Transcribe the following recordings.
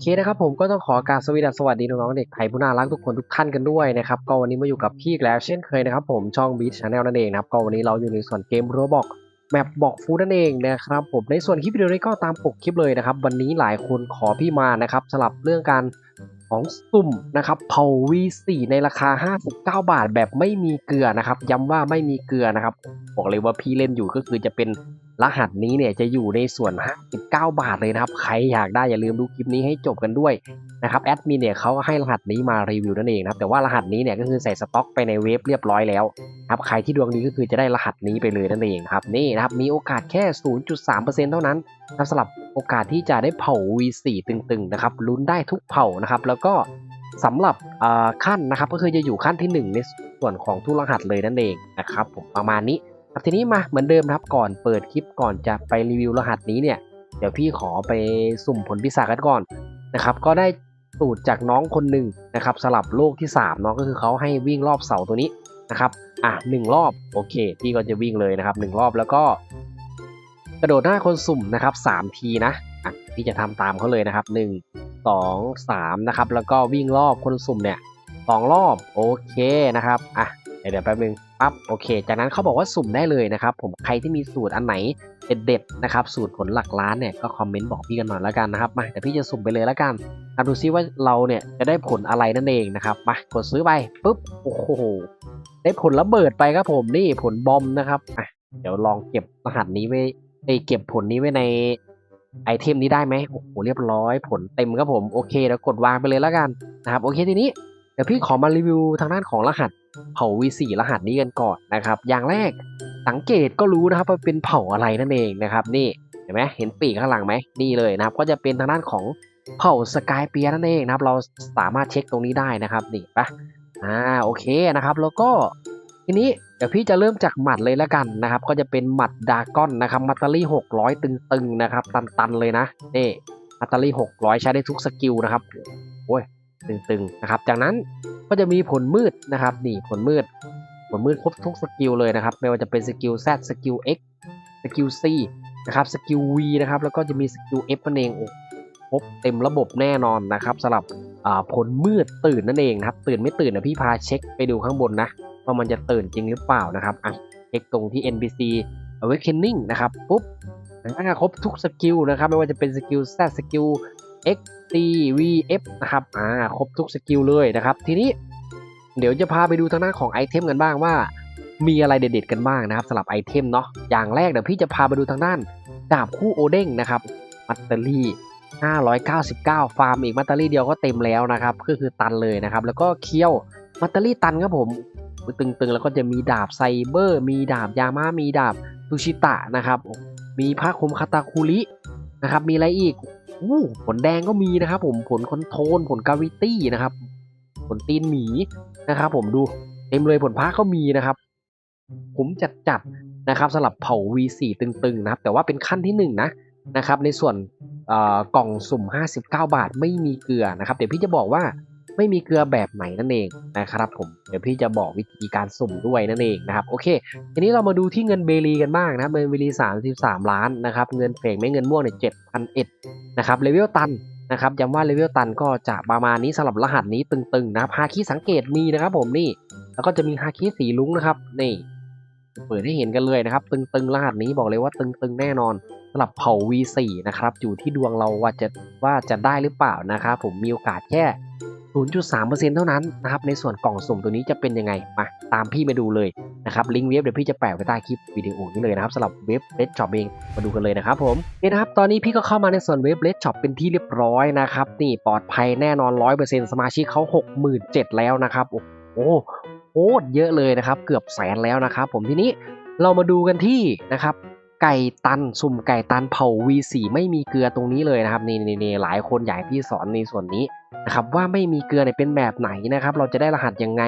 เคนะครับผมก็ต้องขอการสวัสดีสวัสดีน้องๆเด็กไทยผู้น่ารักทุกคนทุกท่านกันด้วยนะครับก็วันนี้มาอยู่กับพี่แล้วเช่นเคยนะครับผมช่อง Beat Channel นั่นเองนะครับก็วันนี้เราอยู่ในส่วนเกมโรบอกแมปบอกฟูนั่นเองนะครับผมในส่วนคลิปวิดีโอนี้ก็ตามปกคลิปเลยนะครับวันนี้หลายคนขอพี่มานะครับสลับเรื่องการ ของสุ่มนะครับเผา V4 ในราคา 59 บาทแบบไม่มีเกลือนะครับ ย้ำว่าไม่มีเกลือนะครับ บอกเลยว่าพี่เล่นอยู่ก็คือจะเป็นรหัสนี้เนี่ยจะอยู่ในส่วน 59 บาทเลยนะครับ ใครอยากได้อย่าลืมดูคลิปนี้ให้จบกันด้วยนะครับแอดมินเนี่ยเขาให้รหัสนี้มารีวิวนั่นเองนะครับแต่ว่ารหัสนี้เนี่ยก็คือใส่สต็อกไปในเว็บเรียบร้อยแล้วครับใครที่ดวงดีก็คือจะได้รหัสนี้ไปเลยนั่นเองครับนี่นะครับมีโอกาสแค่ 0.3%เท่านั้นนะสำหรับ โอกาสที่จะได้เผา V4 ตึงๆนะครับลุ้นได้ทุกเผานะครับ แล้วก็สำหรับขั้นนะครับก็คือจะอยู่ขั้นที่หนึ่งในส่วนของทุกรหัสเลยนั่นเองนะครับผมประมาณนี้ครับทีนี้มาเหมือนเดิมครับก่อนเปิดคลิปก่อนจะไปรีวิวรหัสนี้เนี่ยเดี๋ยวพี่ขอไปสุ่มผลพิศากันก่อนนะครับ ก็ได้สูตรจากน้องคนหนึ่งนะครับสลับโลกที่3เนาะก็คือเขาให้วิ่งรอบเสาตัวนี้นะครับอะหนึ่งรอบโอเค พี่ก็จะวิ่งเลยนะครับหนึ่งรอบแล้วก็ กระโดดหน้าคนสุ่มนะครับ3ทีนะอะพี่จะทำตามเขาเลยนะครับ 1 2 3นะครับแล้วก็วิ่งรอบคนสุ่มเนี่ยสองรอบโอเคนะครับอะเดี๋ยวแป๊บนึงปั๊บโอเค จากนั้นเขาบอกว่าสุ่มได้เลยนะครับ ผมใครที่มีสูตรอันไหนเด็ดๆนะครับ สูตรผลหลักล้านเนี่ยก็คอมเมนต์บอกพี่กันหน่อยแล้วกันนะครับมาเดี๋ยวพี่จะสุ่มไปเลยแล้วกันมาดูซิว่าเราเนี่ยจะได้ผลอะไรนั่นเองนะครับมากดซื้อไปปุ๊บโอ้โหได้ผลระเบิดไปครับผมนี่ผลบอมนะครับอะเดี๋ยวลองเก็บรหัสนี้ไว้ เอ้ยเก็บผลนี้ไว้ในไอเทมนี้ได้ไหมโอ้โหเรียบร้อยผลเต็มครับผมโอเคเดี๋ยวกดวางไปเลยแล้วกันนะครับโอเคทีนี้เดี๋ยวพี่ขอมารีวิวทางด้านของรหัสเผ่า V4 รหัสนี้กันก่อนนะครับ อย่างแรกสังเกตก็รู้นะครับว่าเป็นเผ่าอะไรนั่นเองนะครับ นี่เห็นไหมเห็นปีกข้างหลังไหมนี่เลยนะครับ ก็จะเป็นทางด้านของเผ่าสกายเปียนั่นเองนะครับ เราสามารถเช็คตรงนี้ได้นะครับนี่ปะอ่าโอเคนะครับ แล้วก็ ทีนี้เดี๋ยวพี่จะเริ่มจากหมัดเลยแล้วกันนะครับ ก็จะเป็นหมัดดากอนนะครับมัตเตอรี่ 600 ตึงๆนะครับ ตันๆเลยนะนี่มัตเตอรี่ 600 ใช้ได้ทุกสกิลนะครับโอ้ยตึงๆนะครับ จากนั้นก็จะมีผลมืดนะครับนี่ผลมืด ผลมืดครบทุกสกิลเลยนะครับ ไม่ว่าจะเป็นสกิล Z สกิล X สกิล C นะครับสกิล V นะครับแล้วก็จะมีสกิล F นั่นเองโอ้ บเต็มระบบแน่นอนนะครับสำหรับผลมืดตื่นนั่นเองนะครับ ตื่นไม่ตื่นนะพี่พาเช็คไปดูข้างบนนะว่ามันจะตื่นจริงหรือเปล่านะครับอะเช็คตรงที่ NPC Awakening นะครับปุ๊บอ่าครบทุกสกิลนะครับไม่ว่าจะเป็นสกิล Z สกิล X C V F นะครับอ่าครบทุกสกิลเลยนะครับ ทีนี้เดี๋ยวจะพาไปดูทางด้านของไอเทมกันบ้างว่า มีอะไรเด็ดๆกันบ้างนะครับสำหรับไอเทมเนาะอย่างแรกเดี๋ยวพี่จะพาไปดูทางด้านดาบคู่โอเด้งนะครับมัตเตอรี่ 599 ฟาร์มอีกมัตเตอรี่เดียวก็เต็มแล้วนะครับก็คือตันเลยนะครับ แล้วก็เคียวมัตเตอรี่ตันครับผมตึงๆ แล้วก็จะมีดาบไซเบอร์ มีดาบยาม่ามีดาบซูชิตะนะครับ มีผ้าคลุมคาตาคุรินะครับ มีอะไรอีกอู้ผลแดงก็มีนะครับ ผมผลคอนโทรลผลกาวิตี้นะครับ ผลตีนหมีนะครับ ผมดูเต็มเลยผลพักก็มีนะครับผมจัดจัดๆนะครับสำหรับเผา V4 ตึงๆนะครับ แต่ว่าเป็นขั้นที่1นงนะ นะครับในส่วนกล่องสุ่ม 59 บาทไม่มีเกลือนะครับเดี๋ยวพี่จะบอกว่าไม่มีเกลือแบบไหนนั่นเองนะครับผมเดี๋ยวพี่จะบอกวิธีการสุ่มด้วยนั่นเองนะครับโอเคทีนี้เรามาดูที่เงินเบลีกันบ้างนะครับเงินเบลี33 ล้านนะครับเงินเฟกไม่เงินม่วงเนี่ย7,001นะครับเลเวลตันนะครับย้ำว่าเลเวลตันก็จะประมาณนี้สำหรับรหัสนี้ตึงๆนะครับฮาคิสังเกตมีนะครับผมนี่แล้วก็จะมีฮาคิสีลุ้งนะครับนี่เปิดให้เห็นกันเลยนะครับ ตึงๆรหัสนี้บอกเลยว่าตึงๆแน่นอนำหรับเผ่า V4 นะครับ อยู่ที่ดวงเราว่าจะว่าจะได้หรือเปล่านะครับผมมีโอกาสแค่ 0.3%เท่านั้นนะครับ ในส่วนกล่องสุ่มตัวนี้จะเป็นยังไง มา ตามพี่มาดูเลยนะครับ ลิงก์เว็บเดี๋ยวพี่จะแปะไว้ใต้คลิปวิดีโอนี้เลยนะครับสำหรับเว็บ Red Shop เอง มาดูกันเลยนะครับผมนี่นะครับ ตอนนี้พี่ก็เข้ามาในส่วนเว็บ Red Shop เป็นที่เรียบร้อยนะครับ นี่ปลอดภัยแน่นอน 100%สมาชิกเขา67,000แล้วนะครับโอ้โหโคตรเยอะเลยนะครับ เกือบแสนแล้วนะครับ ผมทีนี้เรามาดูกันที่นะครับ ไก่ตันสุ่มไก่ตันเผา V4 ไม่มีเกลือตรงนี้เลยนะครับนี่นี่หลายคนอยากให้พี่สอนในส่วนนี้นะครับว่าไม่มีเกลือเนี่ยเป็นแบบไหนนะครับ เราจะได้รหัสยังไง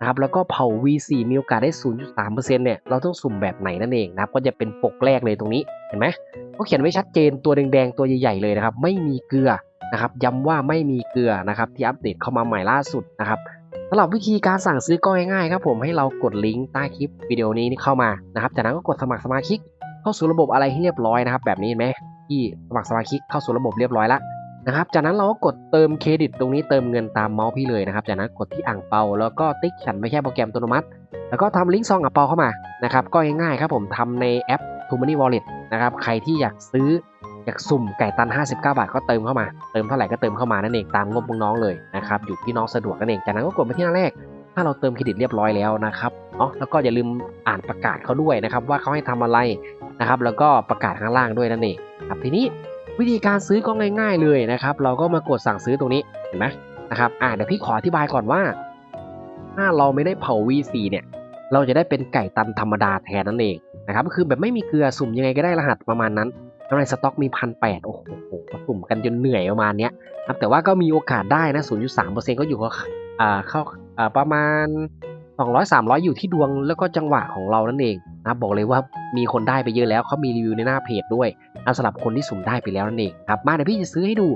นะครับแล้วก็เผา V4 มีโอกาสได้ 0.3%เนี่ยเราต้องสุ่มแบบไหนนั่นเองนะครับก็จะเป็นปกแรกเลยตรงนี้เห็นไหมเขาเขียนไว้ชัดเจนตัวแดงๆตัวใหญ่ๆเลยนะครับไม่มีเกลือนะครับย้ำว่าไม่มีเกลือนะครับที่อัปเดตเข้ามาใหม่ล่าสุดนะครับสำหรับวิธีการสั่งซื้อก็ง่ายๆครับผมให้เรากดลิงก์ใต้คลิปวิดีโอนี้เข้ามานะครับจากนั้นก็กดสมัครสมาชิก เข้าสู่ระบบอะไรให้เรียบร้อยนะครับ แบบนี้เห็นไหมที่สมัครสมาชิกเข้าสู่ระบบเรียบร้อยแล้วนะครับ จากนั้นเราก็กดเติมเครดิตตรงนี้เติมเงินตามเมาส์พี่เลยนะครับ จากนั้นกดที่อ่างเปาแล้วก็ติ๊กฉันไม่ใช่โปรแกรมอัตโนมัติ แล้วก็ทำลิงก์ซองอ่างเปาเข้ามานะครับ ก็ง่ายๆครับผมทำในแอป t o m o n y Wallet นะครับ ใครที่อยากซื้ออยากสุ่มไก่ตัน 59 บาทก็เติมเข้ามา เติมเท่าไหร่ก็เติมเข้ามานั่นเองตามงบน้องเลยนะครับ อยู่ที่น้องสะดวกนั่นเอง จากนั้นก็กดไปที่หน้าแรก ถ้าเราเติมเครดิตเรียบร้อยแล้วนะครับเนาะแล้วก็อย่าลืมอ่านประกาศเขาด้วยนะครับว่าเขาให้ทำอะไร นะครับ แล้วก็ประกาศข้างล่างด้วยนั่นเองครับทีนี้วิธีการซื้อก็ง่าย ๆเลยนะครับ เราก็มากดสั่งซื้อตรงนี้เห็นไหมนะครับอ่าเดี๋ยวพี่ขออธิบายก่อนว่า ถ้าเราไม่ได้เผา V4 เนี่ย เราจะได้เป็นไก่ตันธรรมดาแทนนั่นเองนะครับก็คือแบบไม่มีเกลือสุ่มยังไงก็ได้รหัสประมาณนั้นแล้วในสต็อกมีพันแปดโอ้โหสุ่มกันจนเหนื่อยประมาณเนี้ยครับแต่ว่าก็มีโอกาสได้นะ 0.3%ก็อยู่กับอ่าเข้าอ่าประมาณ 200 300 อยู่ที่ดวงแล้วก็จังหวะของเรานั่นเองนะบบอกเลยว่ามีคนได้ไปเยอะแล้วเขามีรีวิวในหน้าเพจด้วยนะสำหรับคนที่สุ่มได้ไปแล้วนั่นเองครับมาเดี๋ยวพี่จะซื้อให้ดู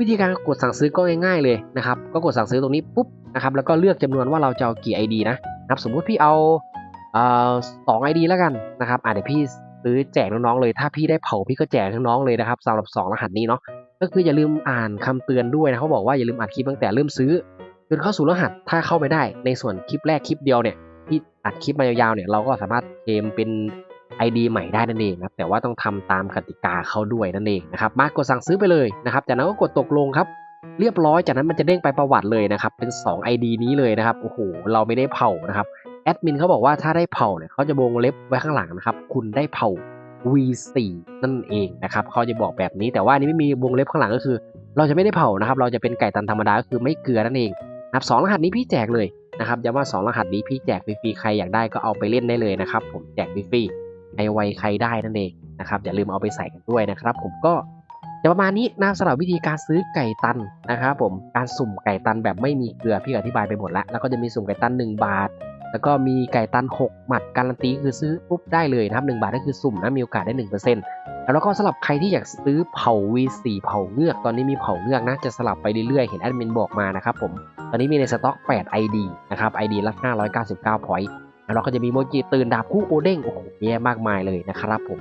วิธีการกดสั่งซื้อก็ง่ายๆเลยนะครับก็กดสั่งซื้อตรงนี้ปุ๊บนะครับแล้วก็เลือกจำนวนว่าเราจะเอากี่ ID นะนะครับสมมุติพี่เอาเอ่อสองไอดีแล้วกันนะครับอ่าเดี๋ยวพี่ซื้อแจกน้องๆเลย ถ้าพี่ได้เผาพี่ก็แจกน้องๆเลยนะครับสำหรับสองรหัสนี้เนาะก็คืออย่าลืมอ่านคำเตือนด้วยนะเขาบอกว่าอย่าลืมอ่านคลิปตั้งแต่เริ่มซื้อ จนเข้าสู่รหัสถ้าเข้าไม่ได้ในส่วนคลิปแรกคลิปเดียวเนี่ยที่อัดคลิปมายาวๆเนี่ยเราก็สามารถเกมเป็น ID ใหม่ได้นั่นเองนะครับแต่ว่าต้องทำตามกติกาเขาด้วยนั่นเองนะครับมากกดสั่งซื้อไปเลยนะครับจากนั้นก็กดตกลงครับเรียบร้อยจากนั้นมันจะเด้งไปประวัติเลยนะครับเป็น 2 ID นี้เลยนะครับโอ้โหเราไม่ได้เผานะครับแอดมินเขาบอกว่าถ้าได้เผาเนี่ยเขาจะวงเล็บไว้ข้างหลังนะครับคุณได้เผา V4 นั่นเองนะครับเขาจะบอกแบบนี้แต่ว่านนี้ไม่มีวงเล็บข้างหลังก็คือ เราจะไม่ได้เผานะครับ เราจะเป็นไก่ตันธรรมดาก็คือไม่เกลือนั่นเอง นะครับสองรหัสนี้พี่แจกเลยนะครับย้ำว่าสองรหัสนี้พี่แจกฟรีๆใครอยากได้ก็เอาไปเล่นได้เลยนะครับ ผมแจกฟรีๆใครไวใครได้นั่นเองนะครับอย่าลืมเอาไปใส่กันด้วยนะครับ ผมก็จะประมาณนี้นะสำหรับวิธีการซื้อไก่ตันนะครับผมการสุ่มไก่ตันแบบไม่มีเกลือพี่อธิบายไปหมดแล้ว แล้วก็จะมีสุ่มไก่ตัน 1 บาท แล้วก็มีไก่ตัน 6 หมัดการันตีคือซื้อปุ๊บได้เลยนะครับ1บาทก็คือสุ่มนะมีโอกาสได้ 1% แล้วก็สำหรับใครที่อยากซื้อเผา V4 เผาเงือกตอนนี้มีเผาเงือกนะจะสลับไปเรื่อยๆ เห็นแอดมินบอกมานะครับผมตอนนี้มีในสต็อก 8 ID นะครับ ID ละ599 point แล้วเราก็จะมีโมจิตื่นดาบคู่โอเด้งโอ้โหเยอะมากมายเลยนะครับผม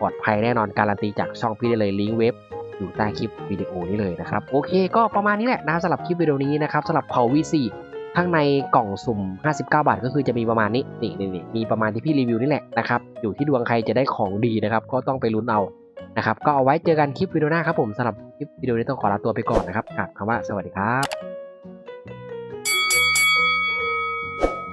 ปลอดภัยแน่นอนการันตีจากช่องพี่ได้เลยลิงก์เว็บอยู่ใต้คลิปวิดีโอนี้เลยนะครับโอเค ก็ประมาณนี้แหละนะสำหรับคลิปวิดีโอนี้นะครับสำหรับเผา V4 ข้างในกล่องสุ่ม 59 บาทก็คือจะมีประมาณนี้นี่นี่นี่มีประมาณที่พี่รีวิวนี่แหละนะครับอยู่ที่ดวงใครจะได้ของดีนะครับก็ต้องไปลุ้นเอานะครับก็เอาไว้เจอกันคลิปวิดีโอหน้าครับผมสำหรับคลิปวิดีโอนี้ต้องขอลาตัวไปก่อนนะครับกับคำว่าสวัสดีครับ